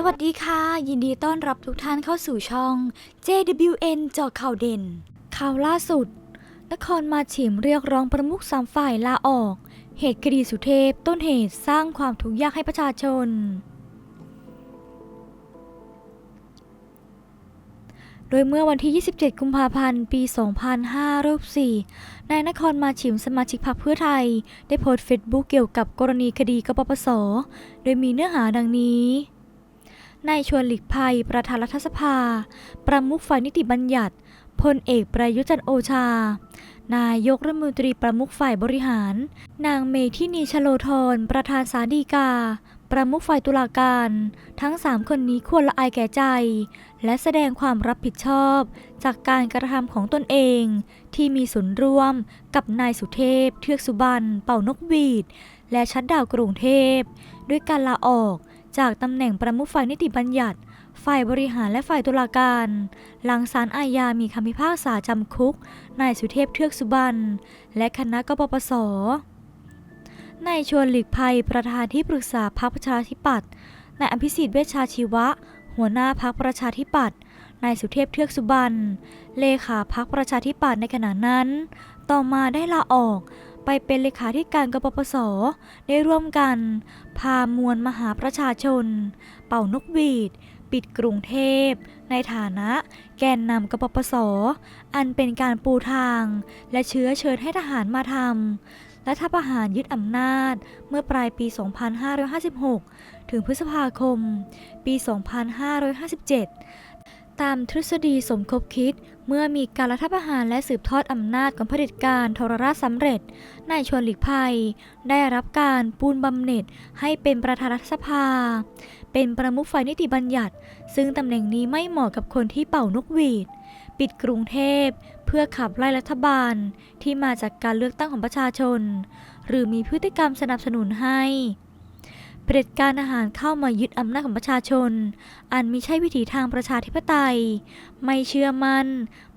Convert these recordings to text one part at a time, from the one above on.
สวัสดีค่ะ ยินดีต้อนรับทุกท่านเข้าสู่ช่อง JWN เจาะข่าวเด่น ข่าวล่าสุด นครมาฉิมเรียกร้องประมุขสามฝ่ายลาออก เหตุคดีสุเทพต้นเหตุสร้างความทุกข์ยากให้ประชาชน โดยเมื่อวันที่ 27 กุมภาพันธ์ ปี 2564นายนครมาฉิมสมาชิกพรรคเพื่อไทย ได้โพสต์เฟซบุ๊กเกี่ยวกับกรณีคดีกปปส โดยมีเนื้อหาดังนี้ นายชวนหลีกภัย ประธานรัฐสภา ประมุขฝ่ายนิติบัญญัติ พลเอกประยุจันโอชา นายกรัฐมนตรีประมุขฝ่ายบริหาร นางเมทินีชโลธร ประธานสาดีกา ประมุขฝ่ายตุลาการ ทั้งสามคนนี้ควรละอายแก่ใจ และแสดงความรับผิดชอบ จากการกระทำของตนเอง ที่มีส่วนร่วมกับนายสุเทพ เทือกสุบรรณเป่านกหวีด และชัดดาวกรุงเทพ ด้วยการลาออก จากตำแหน่งประมุขฝ่ายนิติบัญญัติ ฝ่ายบริหารและฝ่ายตุลาการ หลังศาลอาญามีคำพิพากษาจำคุก นายสุเทพเทือกสุบรรณและคณะกปปสนายชวนหลีกภัยประธานที่ปรึกษาพรรคประชาธิปัตย์นายอภิสิทธิ์เวชชาชีวะ หัวหน้าพรรคประชาธิปัตย์นายสุเทพเทือกสุบรรณเลขาพรรคประชาธิปัตย์ในขณะนั้น ต่อมาได้ลาออก ไปเป็นเลขาธิการกปปส ได้ร่วมกัน พามวลมหาประชาชน เป่านกหวีด ปิดกรุงเทพ ในฐานะแกนนำกปปส อันเป็นการปูทาง และเชื้อเชิญให้ทหารมาทำและถ้าประหารยึดอำนาจเมื่อปลายปี 2556 ถึงพฤษภาคม ปี 2557 ตามทฤษฎีสมคบคิด เมื่อมีการรัฐประหารและสืบทอดอำนาจของเผด็จการทรราชสำเร็จนายชวนหลีกภัย ได้รับการปูนบำเหน็จให้เป็นประธานรัฐสภา เป็นประมุขฝ่ายนิติบัญญัติ ซึ่งตำแหน่งนี้ไม่เหมาะกับคนที่เป่านกหวีด ปิดกรุงเทพ เพื่อขับไล่รัฐบาลที่มาจากการเลือกตั้งของประชาชน หรือมีพฤติกรรมสนับสนุนให้ ผด็จการอาหารเข้ามายึดอำนาจของประชาชน อันมิใช่วิถีทางประชาธิปไตย ไม่เชื่อมัน่น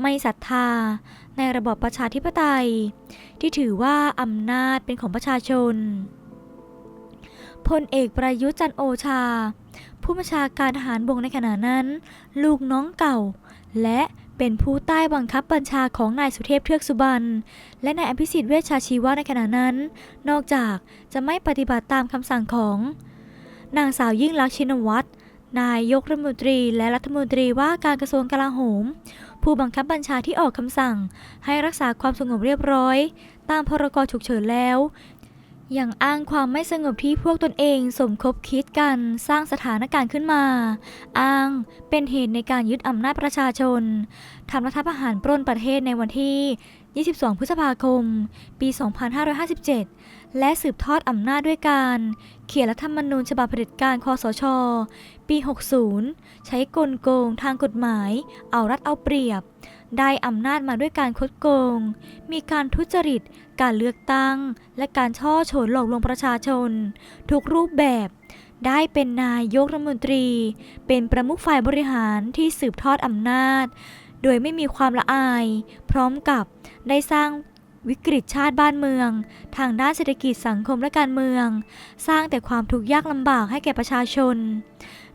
ไม่ศรัทธา ในระบอบประชาธิปไตย ที่ถือว่าอำนาจเป็นของประชาชน พลเอกประยุทธ์จันโอชา ผู้บัญชาการทหารบกในขณะนั้น ลูกน้องเก่า และ เป็นผู้ใต้บังคับบัญชาของนายสุเทพเทือกสุบรรณและนายอภิสิทธิ์เวชชาชีวะในขณะนั้น นอกจากจะไม่ปฏิบัติตามคำสั่งของ นางสาวยิ่งลักษณ์ชินวัตรนายยกรัฐมนตรีและรัฐมนตรีว่าการกระทรวงกลาโหม ผู้บังคับบัญชาที่ออกคำสั่ง ให้รักษาความสงบเรียบร้อย ตามพรกฉุกเฉินแล้ว อย่างอ้างความไม่สงบที่พวกตนเองสมคบคิดกันสร้างสถานการณ์ขึ้นมา อ้างเป็นเหตุในการยึดอำนาจประชาชนทำรัฐประหารปล้นประเทศในวันที่ 22 พฤษภาคม ปี 2557 และสืบทอดอำนาจด้วยการ เขียนรัฐธรรมนูญฉบับเผด็จการคอสช ปี 60 ใช้กลโกงทางกฎหมาย เอารัดเอาเปรียบ ได้อำนาจมาด้วยการคดโกง มีการทุจริต การเลือกตั้ง และการช่อโฉนหลอกลวงประชาชน ทุกรูปแบบ ได้เป็นนายกรัฐมนตรี เป็นประมุขฝ่ายบริหารที่สืบทอดอำนาจ โดยไม่มีความละอาย พร้อมกับได้สร้างวิกฤตชาติบ้านเมือง ทางด้านเศรษฐกิจสังคมและการเมือง สร้างแต่ความทุกข์ยากลำบากให้แก่ประชาชน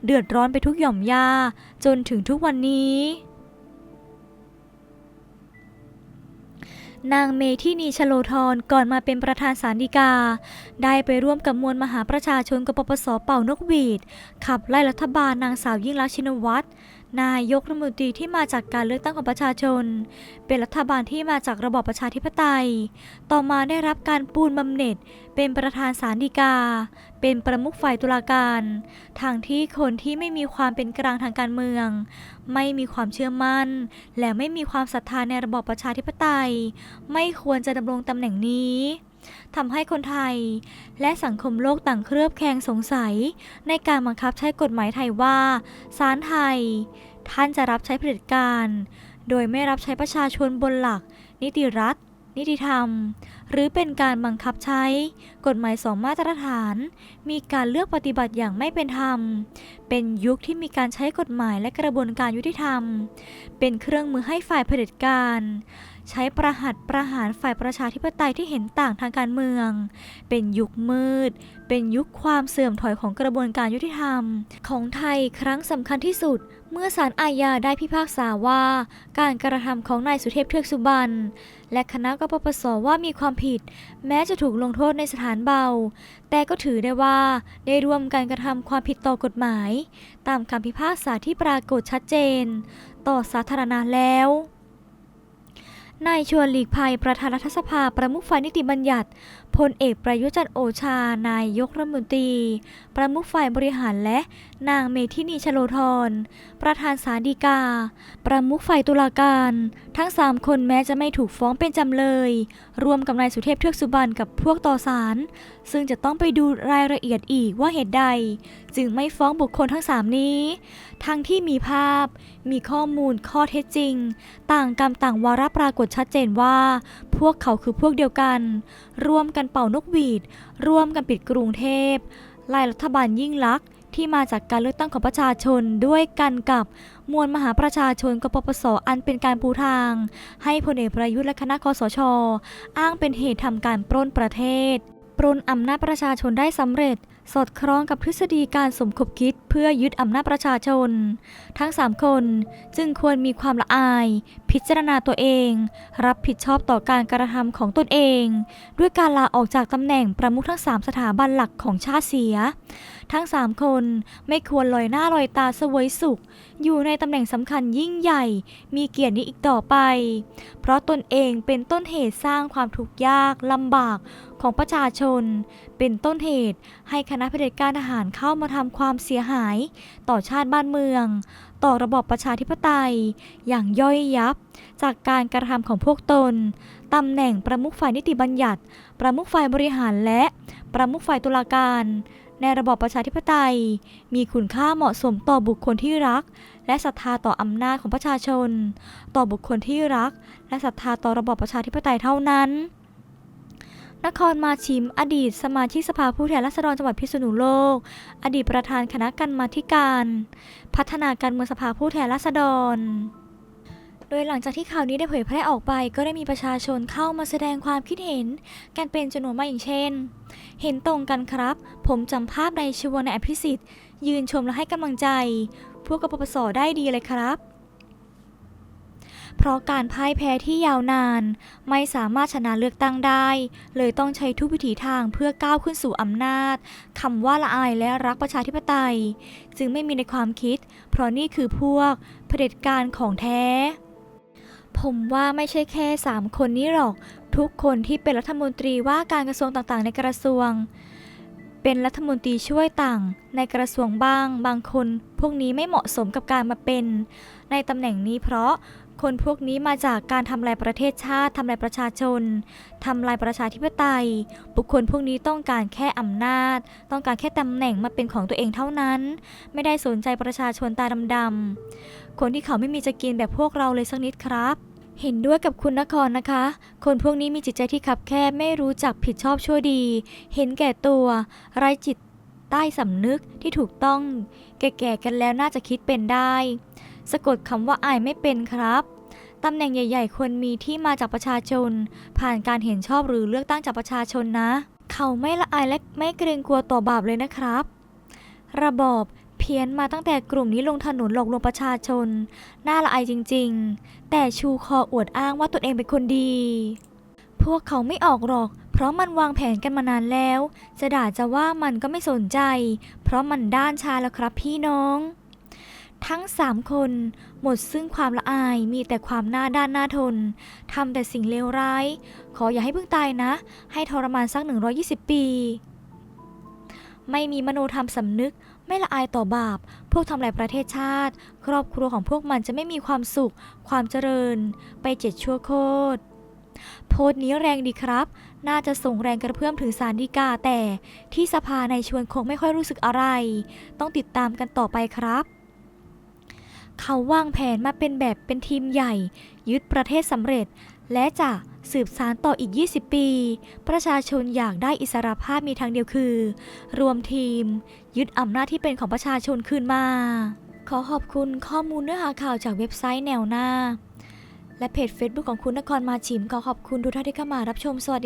เดือดร้อนไปทุกหย่อมย่าจนถึงทุกวันนี้ นางเมทินีชโลธรก่อนมาเป็นประธานสารดีกา ได้ไปร่วมกับมวลมหาประชาชนกปปสเป่านกหวีด ขับไล่รัฐบาลนางสาวยิ่งลักษณ์ชินวัตร นายกรัฐมนตรีที่มาจากการเลือกตั้งของประชาชน เป็นรัฐบาลที่มาจากระบอบประชาธิปไตย ต่อมาได้รับการปูนบำเหน็จ เป็นประธานศาลฎีกา เป็นประมุขฝ่ายตุลาการทางที่คนที่ไม่มีความเป็นกลางทางการเมือง ไม่มีความเชื่อมั่น และไม่มีความศรัทธาในระบอบประชาธิปไตย ไม่ควรจะดำรงตำแหน่งนี้ ทำให้คนไทย และสังคมโลกต่างเครือบแคลงสงสัย ในการบังคับใช้กฎหมายไทยว่าศาลไทย ท่านจะรับใช้เผด็จการ โดยไม่รับใช้ประชาชนบนหลัก นิติรัฐ นิติธรรม หรือเป็นการบังคับใช้ กฎหมายสองมาตรฐาน มีการเลือกปฏิบัติอย่างไม่เป็นธรรม เป็นยุคที่มีการใช้กฎหมายและกระบวนการยุติธรรม เป็นเครื่องมือให้ฝ่ายเผด็จการ ใช้ประหัตประหารฝ่ายประชาธิปไตยที่เห็นต่างทางการเมือง เป็นยุคมืด เป็นยุคความเสื่อมถอยของกระบวนการยุติธรรม ของไทยครั้งสำคัญที่สุดเมื่อศาลอาญาได้พิพากษาว่า การกระทำของนายสุเทพเทือกสุบรรณและคณะกปปสว่ามีความผิด แม้จะถูกลงโทษในสถานเบา แต่ก็ถือได้ว่าได้ร่วมกันกระทำความผิดต่อกฎหมาย ตามคำพิพากษาที่ปรากฏชัดเจน ต่อสาธารณะแล้วนายชวนหลีกภัยประธานรัฐสภาประมุขฝ่ายนิติบัญญัติพลเอกประยุจันโอชา นายยกรัฐมนตรี ประมุขฝ่ายบริหารและนางเมธินีชโลธร ประธานศาลฎีกา ประมุขฝ่ายตุลาการ ทั้ง 3 คนแม้จะไม่ถูกฟ้องเป็นจำเลย รวมกับนายสุเทพเทือกสุบรรณกับพวกต่อศาล ซึ่งจะต้องไปดูรายละเอียดอีกว่าเหตุใด จึงไม่ฟ้องบุคคลทั้ง 3 นี้ ทั้งที่มีภาพ มีข้อมูลข้อเท็จจริง ต่างกรรมต่างวาระปรากฏชัดเจนว่า พวกเขาคือพวกเดียวกัน ร่วมกันเป่านกหวีด ร่วมกันปิดกรุงเทพไล่รัฐบาลยิ่งลักษณ์ที่มาจากการเลือกตั้งของประชาชนด้วยกันกับมวลมหาประชาชนกปปสอันเป็นการปูทาง ให้พลเอกประยุทธ์และคณะคอสช อ้างเป็นเหตุทำการปล้นประเทศ ปล้นอำนาจประชาชนได้สำเร็จ สอดคล้องกับทฤษฎีการสมคบคิดเพื่อยึดอำนาจประชาชน ทั้ง 3 คนจึงควรมีความละอาย พิจารณาตัวเอง รับผิดชอบต่อการกระทำของตนเอง ด้วยการลาออกจากตำแหน่งประมุขทั้ง 3 สถาบันหลักของชาติเสีย ทั้ง 3 คนไม่ควรลอยหน้าลอยตาสวยสุข อยู่ในตำแหน่งสำคัญยิ่งใหญ่ มีเกียรตินี้อีกต่อไป เพราะตนเองเป็นต้นเหตุสร้างความทุกข์ยากลำบาก ของประชาชน เป็นต้นเหตุให้คณะเผด็จการทหารเข้ามาทำความเสียหาย ต่อชาติบ้านเมือง ต่อระบอบประชาธิปไตย อย่างย่อยยับ จากการกระทำของพวกตนตำแหน่งประมุขฝ่ายนิติบัญญัติ ประมุขฝ่ายบริหารและประมุขฝ่ายตุลาการ ในระบอบประชาธิปไตย มีคุณค่าเหมาะสมต่อบุคคลที่รัก และศรัทธาต่ออำนาจของประชาชน ต่อบุคคลที่รัก และศรัทธาต่อระบอบประชาธิปไตยเท่านั้น นครมาชิม อดีตสมาชิกสภาผู้แทนราษฎรจังหวัดพิษณุโลก อดีตประธานคณะกรรมาการ พัฒนาการเมืองสภาผู้แทนราษฎรโดยหลังจากที่ข่าวนี้ได้เผยแพร่ออกไป ก็ได้มีประชาชนเข้ามาแสดงความคิดเห็น กันเป็นจำนวนมากอย่างเช่น เห็นตรงกันครับ ผมจำภาพในชวนในอภิสิทธิ์ ยืนชมและให้กำลังใจ พวกกปปสได้ดีเลยครับ เพราะการพ่ายแพ้ที่ยาวนาน ไม่สามารถชนะเลือกตั้งได้ เลยต้องใช้ทุกวิถีทางเพื่อก้าวขึ้นสู่อำนาจคำว่าละอายและรักประชาธิปไตย จึงไม่มีในความคิด เพราะนี่คือพวกเผด็จการของแท้ ผมว่าไม่ใช่แค่ 3 คนนี้หรอก ทุกคนที่เป็นรัฐมนตรีว่าการกระทรวงต่างๆ ในกระทรวงเป็นรัฐมนตรีช่วยต่างในกระทรวงบ้าง บางคน พวกนี้ไม่เหมาะสมกับการมาเป็น ในตำแหน่งนี้เพราะ คนพวกนี้มาจากการทำลายประเทศชาติทำลายประชาชนทำลายประชาธิปไตย บุคคลพวกนี้ต้องการแค่อำนาจ ต้องการแค่ตำแหน่งมาเป็นของตัวเองเท่านั้น ไม่ได้สนใจประชาชนตาดำๆคนที่เขาไม่มีจะกินแบบพวกเราเลยสักนิดครับเห็นด้วยกับคุณนครนะคะ คนพวกนี้มีจิตใจที่ขับแคบไม่รู้จักผิดชอบชั่วดี เห็นแก่ตัวไร้จิตใต้สำนึกที่ถูกต้อง แก่ๆกันแล้วน่าจะคิดเป็นได้ สะกดคำว่าอายไม่เป็นครับตำแหน่งใหญ่ ๆ ควรมีที่มาจากประชาชน ผ่านการเห็นชอบหรือเลือกตั้งจากประชาชนนะ เขาไม่ละอายและไม่เกรงกลัวต่อบาปเลยนะครับ ระบอบเพี้ยนมาตั้งแต่กลุ่มนี้ลงถนนหลอกลวงประชาชน น่าละอายจริง ๆ แต่ชูคออวดอ้างว่าตนเองเป็นคนดี พวกเขาไม่ออกหรอก เพราะมันวางแผนกันมานานแล้ว จะด่าจะว่ามันก็ไม่สนใจ เพราะมันด้านชาแล้วครับพี่น้อง ทั้งสามคนหมดซึ่งความละอายมีแต่ความหน้าด้านหน้าทนทำแต่สิ่งเลวร้าย ขออย่าให้เพิ่งตายนะ ให้ทรมานสัก 120 ปี ไม่มีมโนธรรมสำนึก ไม่ละอายต่อบาป พวกทำลายประเทศชาติ ครอบครัวของพวกมันจะไม่มีความสุข ความเจริญ ไปเจ็ดชั่วโคตรโพสต์นี้แรงดีครับ น่าจะส่งแรงกระเพื่อมถึงสารดีกาแต่ที่สภาในชวนคงไม่ค่อยรู้สึกอะไร ต้องติดตามกันต่อไปครับ เขาวางแผนมาเป็นแบบเป็นทีมใหญ่ ยึดประเทศสำเร็จ และจะสืบสารต่ออีก 20 ปี ประชาชนอยากได้อิสรภาพมีทางเดียวคือ รวมทีม ยึดอำนาจที่เป็นของประชาชนคืนมา ขอขอบคุณข้อมูลเนื้อหาข่าวจากเว็บไซต์แนวหน้า และเพจ Facebook ของคุณนครมาชิมขอขอบคุณทุกท่านที่เข้ามารับชมสวัสดี